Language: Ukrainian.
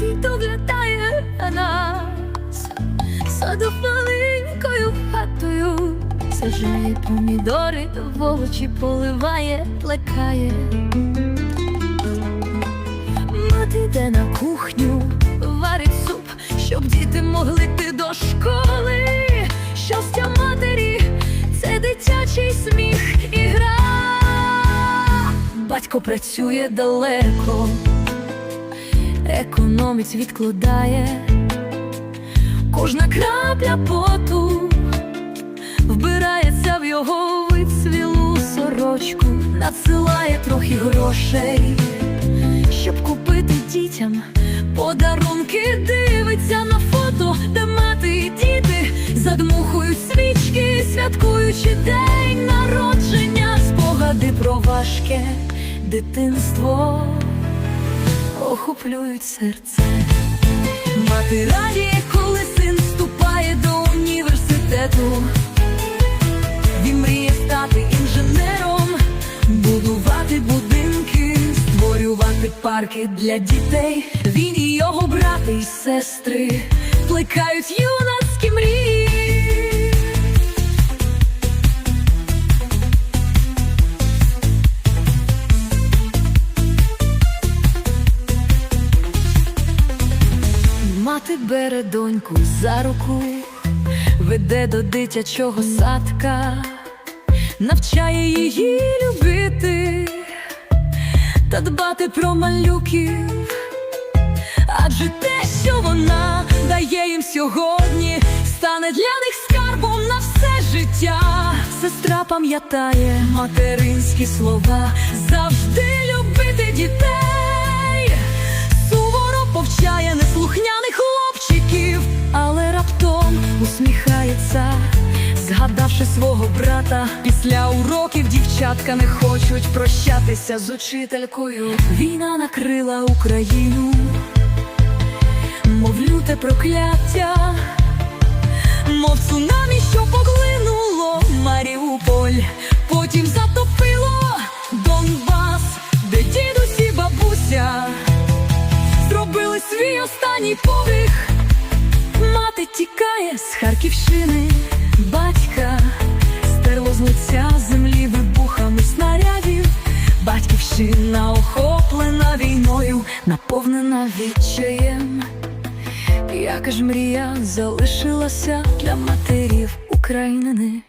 який доглядає нас, саду маленькою хатою, сажає помідори, в овочі поливає, плекає. Мати йде на кухню, варить суп, щоб діти могли йти до школи. Щастя матері це дитячий сміх і гра. Батько працює далеко, економить, відкладає. Кожна крапля поту вбирається в його вицвілу сорочку, надсилає трохи грошей щоб купити дітям подарунки, дивиться на фото, де мати і діти задмухують свічки, святкуючи день народження, спогади про важке дитинство охоплюють серце. Мати радіє, коли син вступає до університету. Він мріє стати інженером, будувати будинки, створювати парки для дітей. Він і його брати і сестри плекають юнацькі Мати бере доньку за руку, веде до дитячого садка, навчає її любити та дбати про малюків. Адже те, що вона дає їм сьогодні, стане для них скарбом на все життя. Сестра пам'ятає материнські слова, завжди усміхається, згадавши свого брата. Після уроків дівчатка не хочуть прощатися з учителькою. Війна накрила Україну, мов люте прокляття, мов цунамі, що поглинуло Маріуполь, потім затопило Донбас, де дідусь і бабуся зробили свій останній подих. Мати з Харківщини, батька стерло з землі вибухами снарядів. Батьківщина охоплена війною, наповнена відчаєм. Яка ж мрія залишилася для матерів України.